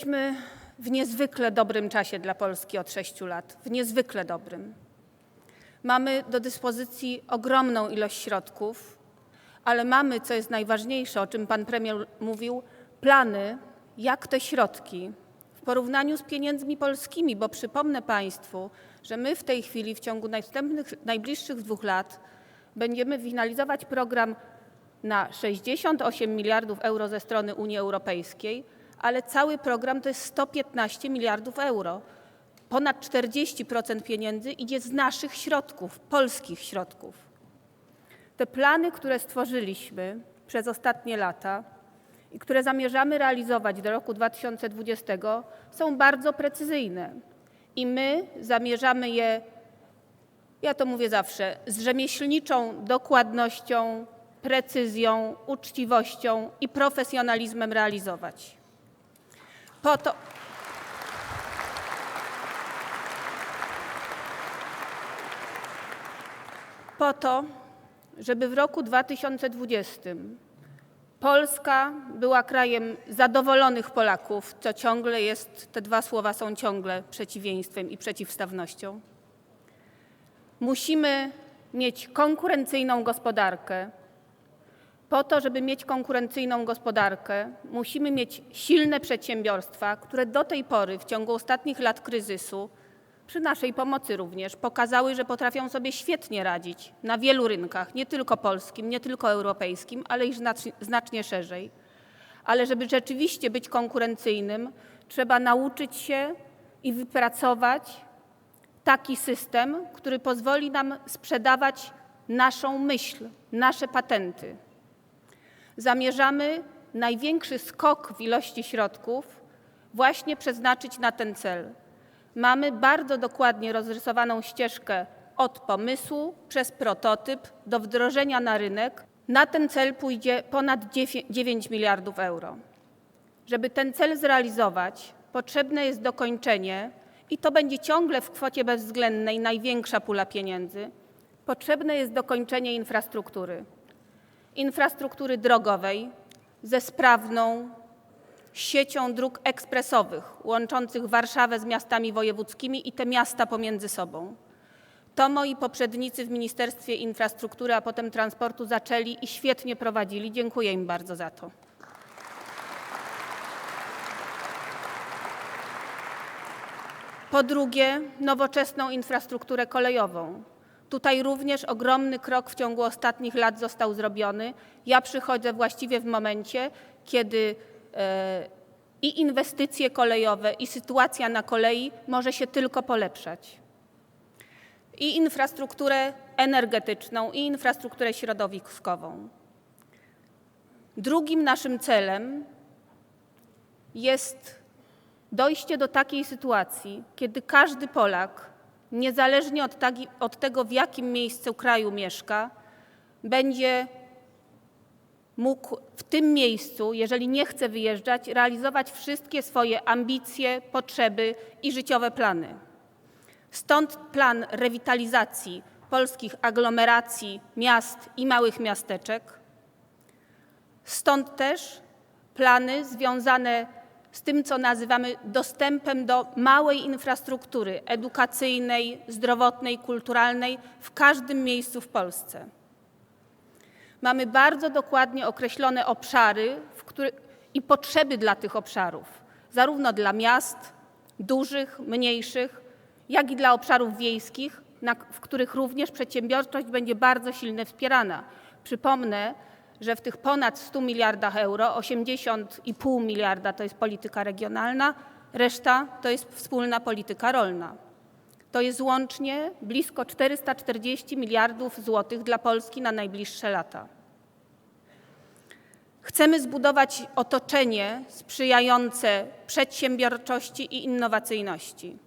Jesteśmy w niezwykle dobrym czasie dla Polski od sześciu lat, w niezwykle dobrym. Mamy do dyspozycji ogromną ilość środków, ale mamy, co jest najważniejsze, o czym pan premier mówił, plany, jak te środki w porównaniu z pieniędzmi polskimi, bo przypomnę państwu, że my w tej chwili w ciągu następnych, najbliższych dwóch lat będziemy finalizować program na 68 miliardów euro ze strony Unii Europejskiej, ale cały program to jest 115 miliardów euro. Ponad 40% pieniędzy idzie z naszych środków, polskich środków. Te plany, które stworzyliśmy przez ostatnie lata i które zamierzamy realizować do roku 2020, są bardzo precyzyjne. I my zamierzamy je, ja to mówię zawsze, z rzemieślniczą dokładnością, precyzją, uczciwością i profesjonalizmem realizować. Po to, po to, żeby w roku 2020 Polska była krajem zadowolonych Polaków, co ciągle jest, te dwa słowa są ciągle przeciwieństwem i przeciwstawnością. Musimy mieć konkurencyjną gospodarkę. Po to, żeby mieć konkurencyjną gospodarkę, musimy mieć silne przedsiębiorstwa, które do tej pory, w ciągu ostatnich lat kryzysu, przy naszej pomocy również, pokazały, że potrafią sobie świetnie radzić na wielu rynkach, nie tylko polskim, nie tylko europejskim, ale i znacznie, szerzej. Ale żeby rzeczywiście być konkurencyjnym, trzeba nauczyć się i wypracować taki system, który pozwoli nam sprzedawać naszą myśl, nasze patenty. Zamierzamy największy skok w ilości środków właśnie przeznaczyć na ten cel. Mamy bardzo dokładnie rozrysowaną ścieżkę od pomysłu przez prototyp do wdrożenia na rynek. Na ten cel pójdzie ponad 9 miliardów euro. Żeby ten cel zrealizować, potrzebne jest dokończenie, i to będzie ciągle w kwocie bezwzględnej największa pula pieniędzy, potrzebne jest dokończenie infrastruktury. Infrastruktury drogowej ze sprawną siecią dróg ekspresowych łączących Warszawę z miastami wojewódzkimi i te miasta pomiędzy sobą. To moi poprzednicy w Ministerstwie Infrastruktury, a potem Transportu zaczęli i świetnie prowadzili. Dziękuję im bardzo za to. Po drugie, nowoczesną infrastrukturę kolejową. Tutaj również ogromny krok w ciągu ostatnich lat został zrobiony. Ja przychodzę właściwie w momencie, kiedy e, i inwestycje kolejowe, i sytuacja na kolei może się tylko polepszać. I infrastrukturę energetyczną, i infrastrukturę środowiskową. Drugim naszym celem jest dojście do takiej sytuacji, kiedy każdy Polak, niezależnie od, taki, od, tego, w jakim miejscu kraju mieszka, będzie mógł w tym miejscu, jeżeli nie chce wyjeżdżać, realizować wszystkie swoje ambicje, potrzeby i życiowe plany. Stąd plan rewitalizacji polskich aglomeracji, miast i małych miasteczek. Stąd też plany związane z tym, co nazywamy dostępem do małej infrastruktury edukacyjnej, zdrowotnej, kulturalnej w każdym miejscu w Polsce. Mamy bardzo dokładnie określone obszary który, i potrzeby dla tych obszarów, zarówno dla miast, dużych, mniejszych, jak i dla obszarów wiejskich, w których również przedsiębiorczość będzie bardzo silnie wspierana. Przypomnę, że w tych ponad 100 miliardach euro 80,5 miliarda to jest polityka regionalna, reszta to jest wspólna polityka rolna. To jest łącznie blisko 440 miliardów złotych dla Polski na najbliższe lata. Chcemy zbudować otoczenie sprzyjające przedsiębiorczości i innowacyjności.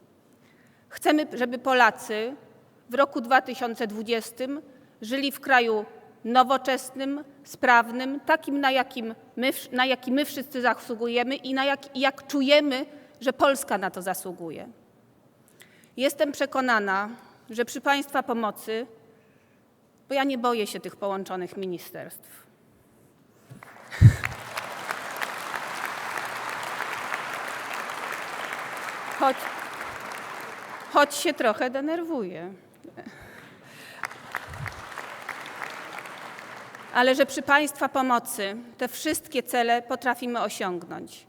Chcemy, żeby Polacy w roku 2020 żyli w kraju nowoczesnym, sprawnym, takim, na, jakim my, na jaki my wszyscy zasługujemy i na jak, jak czujemy, że Polska na to zasługuje. Jestem przekonana, że przy Państwa pomocy, bo ja nie boję się tych połączonych ministerstw. choć, choć się trochę denerwuję. Ale że przy Państwa pomocy te wszystkie cele potrafimy osiągnąć.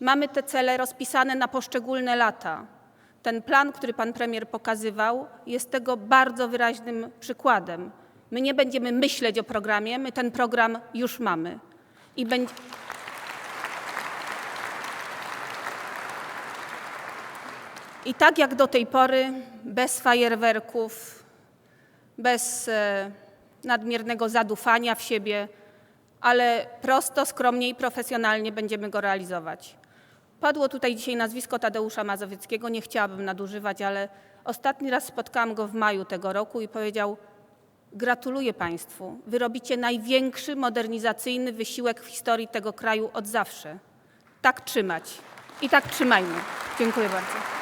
Mamy te cele rozpisane na poszczególne lata. Ten plan, który pan premier pokazywał, jest tego bardzo wyraźnym przykładem. My nie będziemy myśleć o programie, my ten program już mamy. I będzie. I tak jak do tej pory, bez fajerwerków, bez e, nadmiernego zadufania w siebie, ale prosto, skromnie i profesjonalnie będziemy go realizować. Padło tutaj dzisiaj nazwisko Tadeusza Mazowieckiego, nie chciałabym nadużywać, ale ostatni raz spotkałam go w maju tego roku i powiedział: Gratuluję Państwu, wy robicie największy modernizacyjny wysiłek w historii tego kraju od zawsze. Tak trzymać i tak trzymajmy. Dziękuję bardzo.